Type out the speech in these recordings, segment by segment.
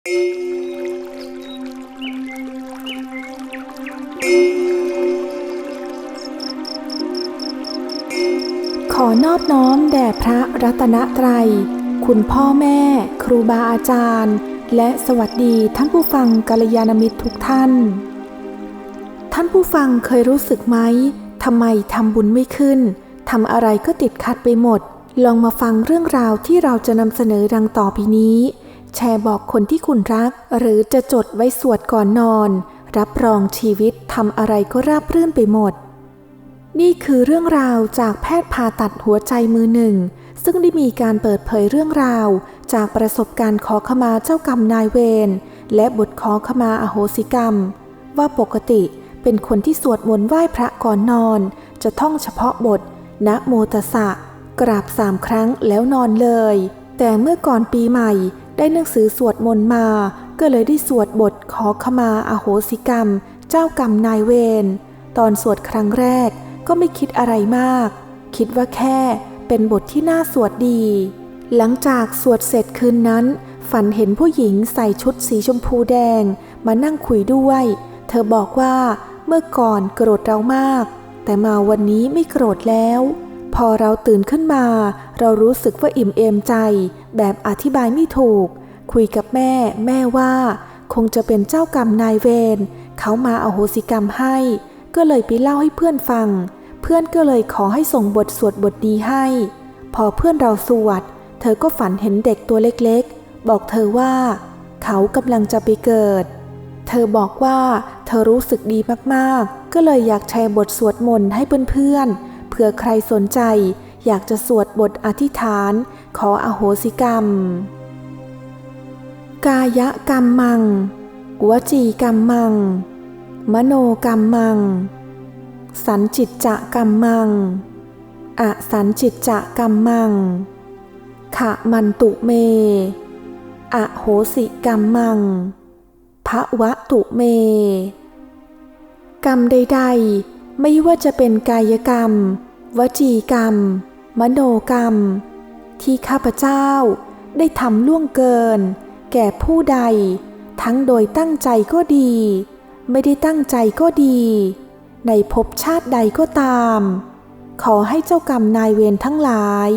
ขอนอบน้อมแด่พระรัตนตรัย คุณพ่อแม่ ครูบาอาจารย์ และสวัสดีท่านผู้ฟังกัลยาณมิตรทุกท่าน ท่านผู้ฟังเคยรู้สึกไหมทำไมทำบุญไม่ขึ้นทำอะไรก็ติดขัดไปหมด ลองมาฟังเรื่องราวที่เราจะนำเสนอดังต่อไปนี้ แชร์บอกคนที่คุณรัก หรือจะจดไว้สวดก่อนนอน รับรองชีวิตทำอะไรก็ราบรื่นไปหมด นี่คือเรื่องราวจากแพทย์ผ่าตัดหัวใจมือหนึ่ง ซึ่งได้มีการเปิดเผยเรื่องราว จากประสบการณ์ขอขมาเจ้ากรรมนายเวรและบทขอขมาอโหสิกรรม ว่าปกติเป็นคนที่สวดมนต์ไหว้พระก่อนนอน จะท่องเฉพาะบทนะโมตสะ กราบสามครั้งแล้วนอนเลย แต่เมื่อก่อนปีใหม่ ได้หนังสือสวดมนต์มา ก็เลยได้สวดบทขอขมาอโหสิกรรม เจ้ากรรมนายเวร ตอนสวดครั้งแรกก็ไม่คิดอะไรมาก คิดว่าแค่เป็นบทที่น่าสวดดี หลังจากสวดเสร็จคืนนั้น ฝันเห็นผู้หญิงใส่ชุดสีชมพูแดง มานั่งคุยด้วย เธอบอกว่าเมื่อก่อนโกรธเรามาก แต่มาวันนี้ไม่โกรธแล้ว พอเราตื่นขึ้นมา เรารู้สึกว่าอิ่มเอมใจ แบบอธิบายไม่ถูก คุยกับแม่แม่ว่า คงจะเป็นเจ้ากรรมนายเวรเขามาอาโหสิกรรมให้ ก็เลยไปเล่าให้เพื่อนฟัง เพื่อนก็เลยขอให้ส่งบทสวดบทนี้ให้ พอเพื่อนเราสวด เธอก็ฝันเห็นเด็กตัวเล็กๆ บอกเธอว่า เขากำลังจะไปเกิด เธอบอกว่าเธอรู้สึกดีมากๆ ก็เลยอยากแชร์บทสวดมนต์ให้เพื่อนๆเผื่อใครสนใจอยากจะสวดบทอธิษฐาน ขออโหสิกรรม กายกรรมมังวจีกรรมมัง มโนกรรมมัง สันจิตจะกรรมมัง อสันจิตจะกรรมมัง ขะมันตุเม อโหสิกรรมมังพระวะตุเม กรรมใด ๆ ไม่ว่าจะเป็นกายกรรม วจีกรรม มโนกรรม ที่ข้าพเจ้าได้ทำล่วงเกิน แก่ผู้ใด ทั้งโดยตั้งใจก็ดี ไม่ได้ตั้งใจก็ดี ในภพชาติใดก็ตาม ขอให้เจ้ากรรมนายเวรทั้งหลาย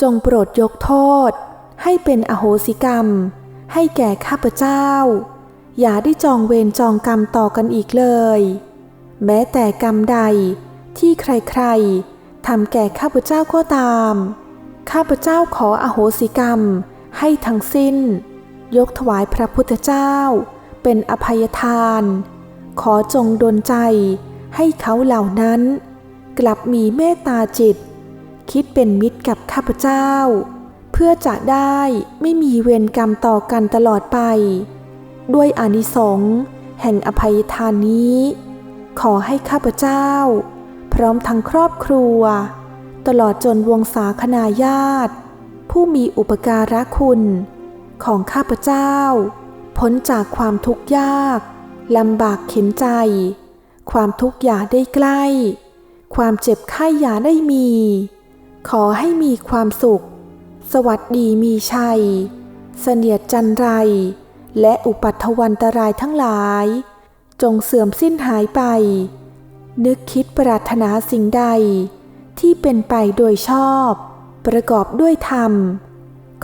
จงโปรดยกโทษ ให้เป็นอโหสิกรรม ให้แก่ข้าพเจ้า อย่าได้จองเวรจองกรรมต่อกันอีกเลย แม้แต่กรรมใดที่ใครๆทำแก่ข้าพเจ้าก็ตาม ข้าพเจ้าขออโหสิกรรมให้ทั้งสิ้น ยกถวายพระพุทธเจ้า เป็นอภัยทาน ขอจงดลใจให้เขาเหล่านั้น กลับมีเมตตาจิต คิดเป็นมิตรกับข้าพเจ้า เพื่อจะได้ไม่มีเวรกรรมต่อกันตลอดไป ด้วยอานิสงส์แห่งอภัยทานนี้ ขอให้ข้าพเจ้า พร้อมทั้งครอบครัว ตลอดจนวงศาคณาญาติ ผู้มีอุปการะคุณ ของข้าพเจ้า พ้นจากความทุกข์ยากลำบากเข็นใจ ความทุกข์อย่าได้ใกล้ ความเจ็บไข้อย่าได้มี ขอให้มีความสุข สวัสดีมีชัย เสนียดจันไร และอุปัตวันตรายทั้งหลาย จงเสื่อมสิ้นหายไป นึกคิดปรารถนาสิ่งใด ที่เป็นไปโดยชอบ ประกอบด้วยธรรม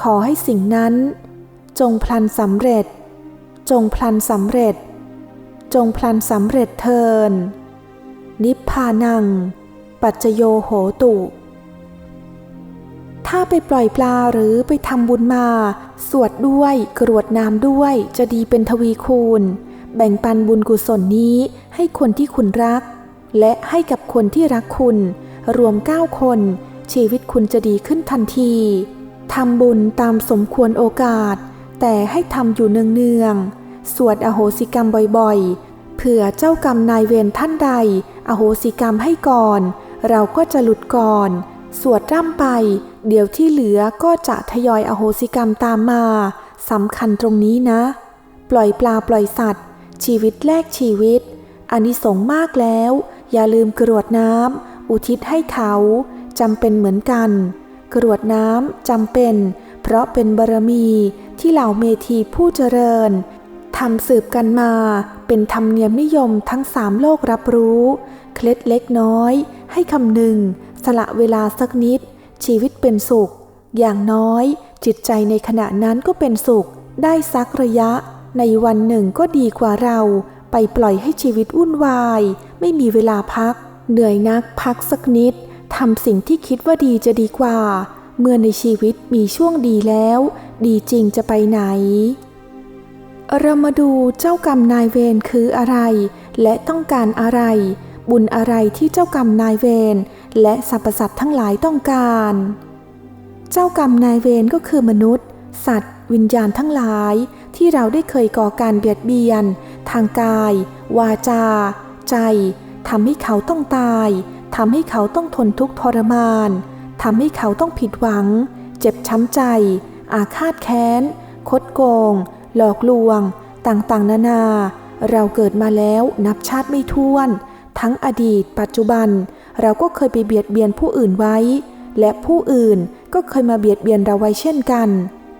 ขอให้สิ่งนั้น จงพลันสำเร็จ จงพลันสำเร็จ จงพลันสำเร็จเทิน นิพพานัง ปัจจโยโหตุ ถ้าไปปล่อยปลาหรือไปทำบุญมา สวดด้วยกรวดน้ำด้วยจะดีเป็นทวีคูณ แบ่งปันบุญกุศลนี้ให้คนที่คุณรัก และให้กับคนที่รักคุณ รวมเก้าคน ชีวิตคุณจะดีขึ้นทันทีทำบุญตามสมควรโอกาส แต่ให้ทำอยู่เนืองๆ สวดอโหสิกรรมบ่อยๆ เผื่อเจ้ากรรมนายเวรท่านใด อโหสิกรรมให้ก่อน เราก็จะหลุดก่อน สวดร่ำไป เดี๋ยวที่เหลือก็จะทยอยอโหสิกรรมตามมาสำคัญตรงนี้นะ ปล่อยปลาปล่อยสัตว์ ชีวิตแลกชีวิตอานิสงมากแล้ว อย่าลืมกรวดน้ำอุทิศให้เขาจำเป็นเหมือนกัน กรวดน้ำจำเป็น เพราะเป็นบารมี ที่เหล่าเมธีผู้เจริญทำสืบกันมาเป็นธรรมเนียมนิยมทั้งสามโลกรับรู้ เคล็ดเล็กน้อย ให้คำหนึ่ง สละเวลาสักนิด ชีวิตเป็นสุข อย่างน้อยจิตใจในขณะนั้นก็เป็นสุข ได้สักระยะ ในวันหนึ่งก็ดีกว่าเรา ไปปล่อยให้ชีวิตวุ่นวาย ไม่มีเวลาพัก เหนื่อยนักพักสักนิดทำสิ่งที่คิดว่าดีจะดีกว่า เมื่อในชีวิตมีช่วงดีแล้ว ดีจริงจะไปไหน เรามาดูเจ้ากรรมนายเวรคืออะไร และต้องการอะไร บุญอะไรที่เจ้ากรรมนายเวรและสรรพสัตว์ทั้งหลายต้องการ เจ้ากรรมนายเวรก็คือมนุษย์ สัตว์ วิญญาณทั้งหลาย ที่เราได้เคยก่อการเบียดเบียน ทางกาย วาจา ใจทำให้เขาต้องตายทำให้เขาต้องทนทุกข์ทรมานทำให้เขาต้องผิดหวัง เจ็บช้ำใจ อาฆาตแค้น คดโกง หลอกลวง ต่างๆ นานา เราเกิดมาแล้วนับชาติไม่ถ้วน ทั้งอดีต ปัจจุบัน เราก็เคยไปเบียดเบียนผู้อื่นไว้ และผู้อื่นก็เคยมาเบียดเบียนเราไว้เช่นกัน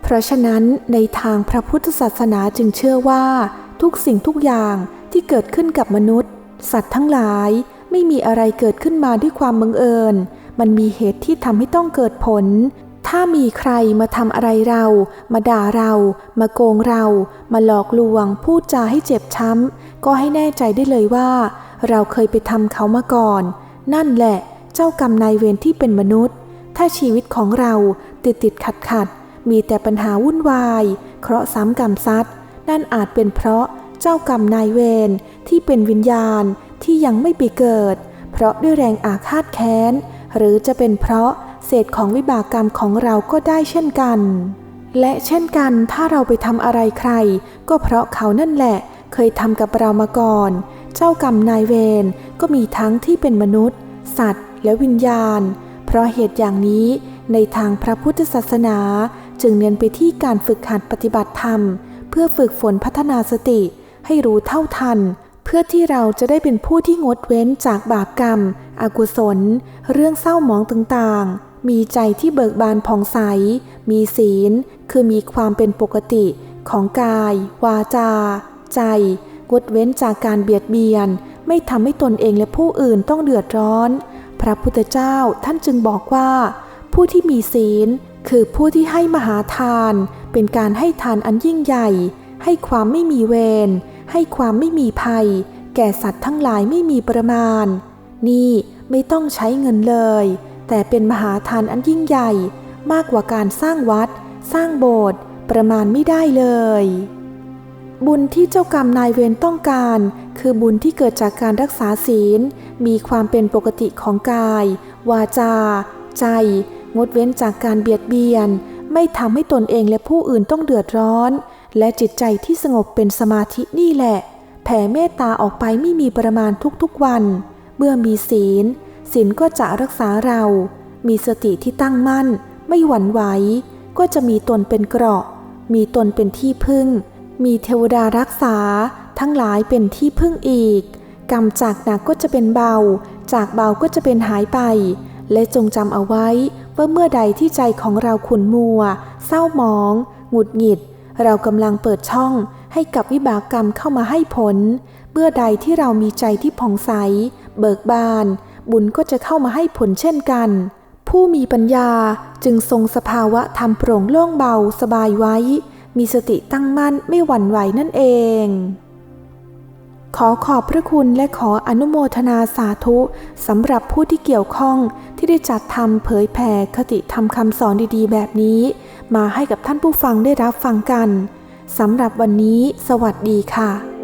เพราะฉะนั้นในทางพระพุทธศาสนาจึงเชื่อว่า ทุกสิ่งทุกอย่างที่เกิดขึ้นกับมนุษย์ สัตว์ทั้งหลายไม่มีอะไรเกิดขึ้นมาด้วยความบังเอิญ มันมีเหตุที่ทำให้ต้องเกิดผล ถ้ามีใครมาทำอะไรเรา มาด่าเรา มาโกงเรา มาหลอกลวง พูดจาให้เจ็บช้ำ ก็ให้แน่ใจได้เลยว่า เราเคยไปทำเขามาก่อน นั่นแหละ เจ้ากรรมนายเวรที่เป็นมนุษย์ ถ้าชีวิตของเราติดติดขัดขัด มีแต่ปัญหาวุ่นวาย เคราะห์ซ้ำกรรมซัด นั่นอาจเป็นเพราะเจ้ากรรมนายเวรที่เป็นวิญญาณที่ยังไม่ไปเกิด เพราะด้วยแรงอาฆาตแค้น หรือจะเป็นเพราะ เศษของวิบากกรรมของเราก็ได้เช่นกัน และเช่นกันถ้าเราไปทำอะไรใคร ก็เพราะเขานั่นแหละ เคยทำกับเรามาก่อน เจ้ากรรมนายเวรก็มีทั้งที่เป็นมนุษย์ สัตว์ และวิญญาณ เพราะเหตุอย่างนี้ในทางพระพุทธศาสนา จึงเน้นไปที่การฝึกหัดปฏิบัติธรรม เพื่อฝึกฝนพัฒนาสติ ให้รู้เท่าทัน เพื่อที่เราจะได้เป็นผู้ที่งดเว้นจากบาปกรรม อกุศล เรื่องเศร้าหมองต่างๆ มีใจที่เบิกบานผ่องใส มีศีล คือมีความเป็นปกติของกาย วาจา ใจ งดเว้นจากการเบียดเบียน ไม่ทำให้ตนเองและผู้อื่นต้องเดือดร้อน พระพุทธเจ้าท่านจึงบอกว่า ผู้ที่มีศีล คือผู้ที่ให้มหาทาน เป็นการให้ทานอันยิ่งใหญ่ ให้ความไม่มีเวร ให้ความไม่มีภัย แก่สัตว์ทั้งหลายไม่มีประมาณ นี่ไม่ต้องใช้เงินเลย แต่เป็นมหาทานอันยิ่งใหญ่มากกว่าการสร้างวัด สร้างโบสถ์ประมาณไม่ได้เลย บุญที่เจ้ากรรมนายเวรต้องการ คือบุญที่เกิดจากการรักษาศีล มีความเป็นปกติของกาย วาจา ใจ งดเว้นจากการเบียดเบียน ไม่ทำให้ตนเองและผู้อื่นต้องเดือดร้อน และจิตใจที่สงบเป็นสมาธินี่แหละ แผ่เมตตาออกไปไม่มีประมาณทุกๆวัน เมื่อมีศีล ศีลก็จะรักษาเรา มีสติที่ตั้งมั่น ไม่หวั่นไหว ก็จะมีตนเป็นเกราะ มีตนเป็นที่พึ่ง มีเทวดารักษา ทั้งหลายเป็นที่พึ่งอีก กรรมจากหนักก็จะเป็นเบา จากเบาก็จะเป็นหายไป และจงจำเอาไว้ว่าเมื่อใดที่ใจของเราขุนมัว เศร้าหมอง หงุดหงิด เรากำลังเปิดช่องให้กับวิบากกรรมเข้ามาให้ผล เมื่อใดที่เรามีใจที่ผ่องใส เบิกบาน บุญก็จะเข้ามาให้ผลเช่นกัน ผู้มีปัญญาจึงทรงสภาวะทำโปร่งโล่งเบาสบายไว้ มีสติตั้งมั่นไม่หวั่นไหวนั่นเอง ขอขอบพระคุณและขออนุโมทนาสาธุสำหรับผู้ที่เกี่ยวข้องที่ได้จัดทำเผยแผ่คติธรรมคำสอนดีๆ แบบนี้ มาให้กับท่านผู้ฟังได้รับฟังกันสำหรับวันนี้ สวัสดีค่ะ